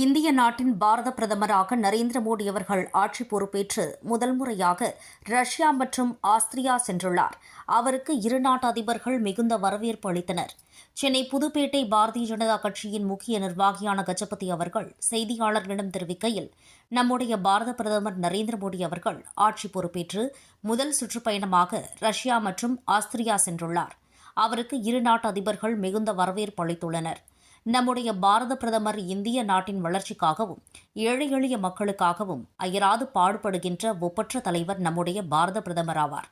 இந்திய நாட்டின் பாரத பிரதமராக நரேந்திர மோடி அவர்கள் ஆட்சி பொறுப்பேற்று முதல் முறையாக ரஷ்யா மற்றும் ஆஸ்திரியா சென்றுள்ளார். அவருக்கு இரு நாட்டு அதிபர்கள் மிகுந்த வரவேற்பு அளித்தனர். சென்னை புதுப்பேட்டை பாரதிய ஜனதா கட்சியின் முக்கிய நிர்வாகியான கஜபதி அவர்கள் செய்தியாளர்களிடம் தெரிவிக்கையில் நம்முடைய பாரத பிரதமர் நரேந்திர மோடி அவர்கள் ஆட்சி பொறுப்பேற்று முதல் சுற்றுப்பயணமாக ரஷ்யா மற்றும் ஆஸ்திரியா சென்றுள்ளார். அவருக்கு இரு நாட்டு அதிபர்கள் மிகுந்த வரவேற்பு அளித்துள்ளனர். நம்முடைய பாரத பிரதமர் இந்திய நாட்டின் வளர்ச்சிக்காகவும் ஏழை எளிய மக்களுக்காகவும் அயராது பாடுபடுகின்ற ஒப்பற்ற தலைவர் நம்முடைய பாரத பிரதமர் ஆவார்.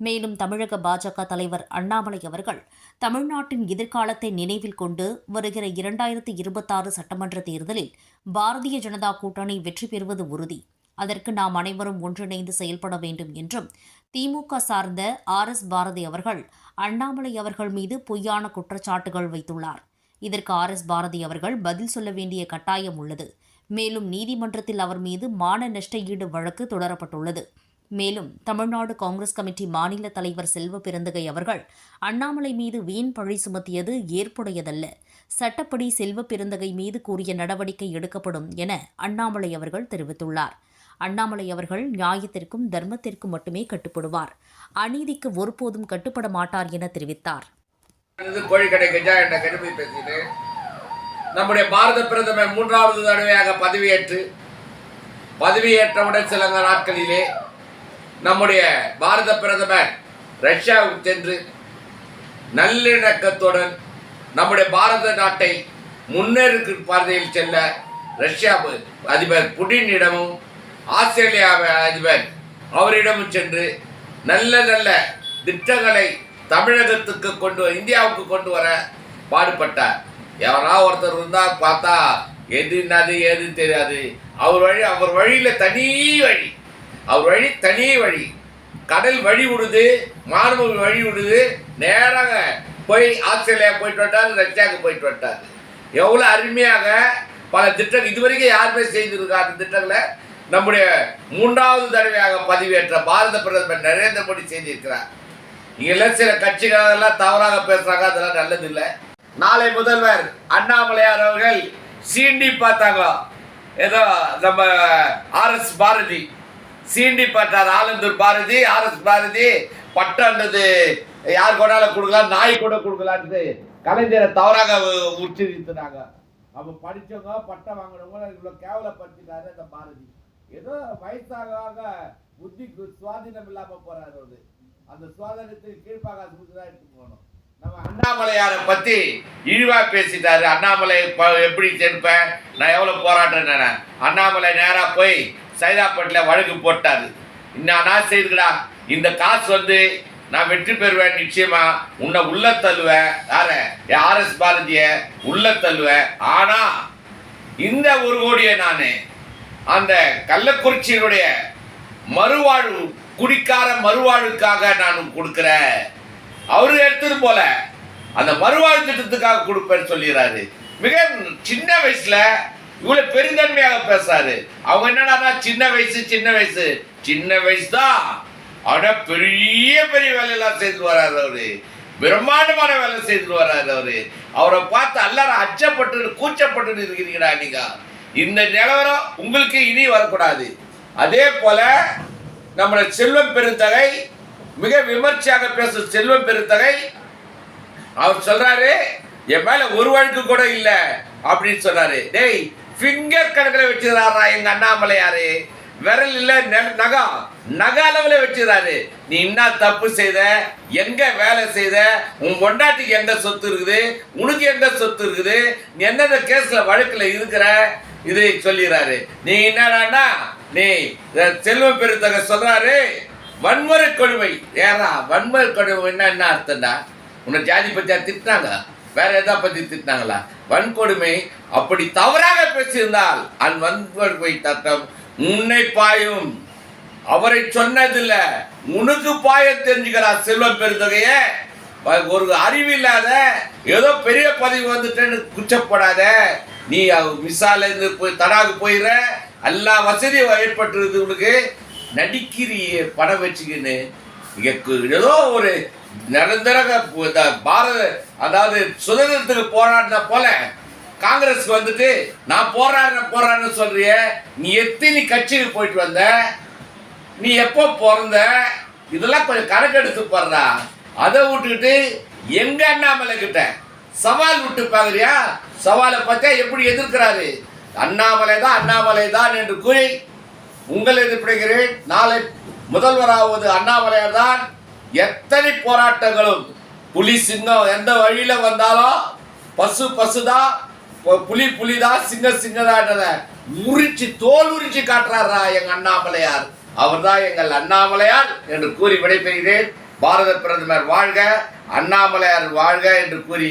மேலும் தமிழக பாஜக தலைவர் அண்ணாமலை அவர்கள் தமிழ்நாட்டின் எதிர்காலத்தை நினைவில் கொண்டு வருகிற இரண்டாயிரத்தி இருபத்தாறு சட்டமன்ற தேர்தலில் பாரதிய ஜனதா கூட்டணி வெற்றி பெறுவது உறுதி. அதற்கு நாம் அனைவரும் ஒன்றிணைந்து செயல்பட வேண்டும் என்றும் திமுக சார்ந்த ஆர் எஸ் பாரதி அவர்கள் அண்ணாமலை அவர்கள் மீது பொய்யான குற்றச்சாட்டுகள் வைத்துள்ளார். இதற்கு ஆர் எஸ் பாரதி அவர்கள் பதில் சொல்ல வேண்டிய கட்டாயம் உள்ளது. மேலும் நீதிமன்றத்தில் அவர் மீது மான நஷ்ட ஈடு வழக்கு தொடரப்பட்டுள்ளது. மேலும் தமிழ்நாடு காங்கிரஸ் கமிட்டி மாநில தலைவர் செல்வ பெருந்தகை அவர்கள் அண்ணாமலை மீது வீண் பழி சுமத்தியது ஏற்புடையதல்ல. சட்டப்படி செல்வ பெருந்தகை மீது கூறிய நடவடிக்கை எடுக்கப்படும் என அண்ணாமலை அவர்கள் தெரிவித்துள்ளார். அண்ணாமலை அவர்கள் நியாயத்திற்கும் தர்மத்திற்கும் மட்டுமே கட்டுப்படுவார். அநீதிக்கு ஒருபோதும் கட்டுப்பட மாட்டார் என தெரிவித்தார். கோழிக்கடை கஜா என்ற கருமை பேசிட்டு நம்முடைய பாரத பிரதமர் மூன்றாவது தடவையாக பதவியேற்று பதவியேற்றவுடன் சில நாட்களிலே நம்முடைய பாரத பிரதமர் ரஷ்யாவுக்கு சென்று நல்லிணக்கத்துடன் நம்முடைய பாரத நாட்டை முன்னேறுக்கு பாதையில் செல்ல ரஷ்யா அதிபர் புடினிடமும் ஆஸ்திரேலியா அதிபர் அவரிடமும் சென்று நல்ல நல்ல திட்டங்களை தமிழகத்துக்கு கொண்டு இந்தியாவுக்கு கொண்டு வர பாடுபட்டார். எவனா ஒருத்தர் இருந்தால் பார்த்தா எது என்னது ஏது தெரியாது. அவர் வழி அவர் வழியில் தனி வழி. அவர் வழி தனி வழி. கடல் வழி விடுது மாணவ வழி விடுது. நேராக போய் ஆஸ்திரேலியா போயிட்டு வந்தார் ரஷ்யாவுக்கு போயிட்டு வந்தார் எவ்வளோ அருமையாக பல திட்டம் இதுவரைக்கும் யாருமே செய்திருக்கா அந்த திட்டங்களை? நம்முடைய மூன்றாவது தடவையாக பதிவேற்ற பாரத பிரதமர் நரேந்திர மோடி செய்திருக்கிறார். இங்கெல்லாம் சில கட்சிகள் தவறாக பேசுறாங்க அதெல்லாம் நல்லது இல்லை நாளை முதல்வர் அண்ணாமலையார் அவர்கள் சீண்டி பார்த்தாங்க ஏதோ நம்ம ஆர்எஸ் பாரதி. சீண்டி பார்த்தார் ஆலந்தூர் பாரதி ஆர்எஸ் பாரதி. பட்டம்ன்றது யார் கொண்டாலும் கொடுக்கலாம் நாய் கூட கொடுக்கலான்ட்டு கலைஞரை தவறாக உச்சரித்தினாங்க. உச்சரித்துனாங்க அப்போ பட்டம் வாங்கினவங்க இவ்வளோ கேவலப்படுத்தினாரு அந்த பாரதி. ஏதோ வயசாக புத்திக்கு சுவாதீனம் இல்லாமல் போறாரு அவரு. அந்த சுவாதீனத்துக்கு கீழ்ப்பாகாசத்துக்கு தான் எடுத்து போகணும். நம்ம அண்ணாமலையாரை பத்தி இழிவா பேசிட்டாரு. அண்ணாமலை எப்படி செடுப்பேன் நான் எவ்வளவு போராட்டேன் அண்ணாமலை நேரா போய் சைதாப்பேட்டில் வழக்கு போட்டாரு. இன்னும் நான் செய்துக்கடா? இந்த காசு வந்து நான் வெற்றி பெறுவேன் நிச்சயமா. உன்னை உள்ள தள்ளுவேன். யார? ஆர்எஸ் பாரதிய உள்ள தள்ளுவேன். ஆனா இந்த ஒரு கோடியை நான் அந்த கள்ளக்குறிச்சியினுடைய மறுவாழ்வு குடிக்கார மறுவாழ்வுக்காக நான் கொடுக்கிறேன். அவரு எடுத்தது போல. அந்த மறுவாழ்வு திட்டத்துக்காக கொடுப்பேன்னு சொல்லிடுறாரு. மிக சின்ன வயசுல இவ்வளவு பெருந்தன்மையாக பேசுறாரு. அவங்க என்னடா சின்ன வயசு சின்ன வயசு. சின்ன வயசு தான் ஆனா பெரிய பெரிய வேலையெல்லாம் செய்து வர்றாரு அவரு. பிரம்மாண்டமான வேலை செய்து வர்றாரு அவரு. அவரை பார்த்து எல்லாரும் அச்சப்பட்டு கூச்சப்பட்டு இருக்கிறீங்களா நீங்க. இந்த நிலவரம் உங்களுக்கு இனி வரக்கூடாது. அதே போல நம்மளை செல்வம் பெருந்தகை மிக விமர்சையாக பேசும் செல்வம் பெருந்தகை. அவர் சொல்றாரு என் மேல ஒரு வழக்கு கூட இல்ல அப்படின்னு சொன்னாரு. டேய் ஃபிங்கர் கணக்கில் வச்சுக்கிறாரா எங்க அண்ணாமலையாரு? விரல் இல்ல நெ- நகம் நக அளவுல வச்சுக்கிறாரு நீ என்ன தப்பு செய்த? எங்க வேலை செய்த? உன் பொண்டாட்டிக்கு எந்த சொத்து இருக்குது? உனக்கு எந்த சொத்து இருக்குது? நீ எந்தெந்த கேஸ்ல வழக்குல இருக்கிற? இதை சொல்லிடுறாரு நீ என்னடான்னா நீ செல்வம் பெருந்தக சொல்றாரு வன்முறை கொடுமை. ஏறா வன்முறை கொடுமைன்னா என்ன அர்த்தம்டா? உன்னை ஜாதி பத்தியா திட்டினாங்க? வேற எதா பத்தி திட்டினாங்களா? வன்கொடுமை அப்படி தவறாக பேசியிருந்தால் அந் வன்கொடுமை தட்டம் உன்னை பாயும். அவரை சொன்னதில்ல உனக்கு பாய தெரிஞ்சுக்கிறார் செல்வம் பெருந்தொகைய. ஒரு அறிவில்லாத ஏதோ பெரிய பதவி வந்துட்டேன்னு குச்சப்படாத நீ மிசால இருந்து போய் தடாக்கு போயிடுற எல்லா வசதியும் ஏற்பட்டுருது உனக்கு. நடிக்கிறிய படம் வச்சுக்கின்னு. ஏதோ ஒரு நிரந்தர பாரத அதாவது சுதந்திரத்துக்கு போராடின போல. காங்கிரஸ்க்கு வந்துட்டு நான் போராடுற போராடுறேன்னு சொல்றிய. நீ எத்தனை கட்சிக்கு போயிட்டு வந்த? நீ எப்போ பிறந்த? இதெல்லாம் கொஞ்சம் கணக்கெடுத்து போடுறா. அதை விட்டுக்கிட்டு எங்க அண்ணாமலை கிட்ட சவால் விட்டு பாக்குறியா சவாலை பார்த்தா எப்படி எதிர்க்கிறாரு? அண்ணாமலை தான் அண்ணாமலை தான் என்று கூறி உங்கள் எதிர்ப்பிடுகிறேன் நாளை முதல்வராவது அண்ணாமலையார் தான் எத்தனை போராட்டங்களும் புலி சிங்கம் எந்த வழியில வந்தாலும் பசு பசுதான் புலி புலிதான் சிங்க சிங்கதான்றத முறிச்சு தோல் உரிச்சு காட்டுறாரா எங்க அண்ணாமலையார். அவர்தான் எங்கள் அண்ணாமலையார் என்று கூறி விடைபெறுகிறேன். பாரத பிரதமர் வாழ்க அண்ணாமலையார் வாழ்க என்று கூறி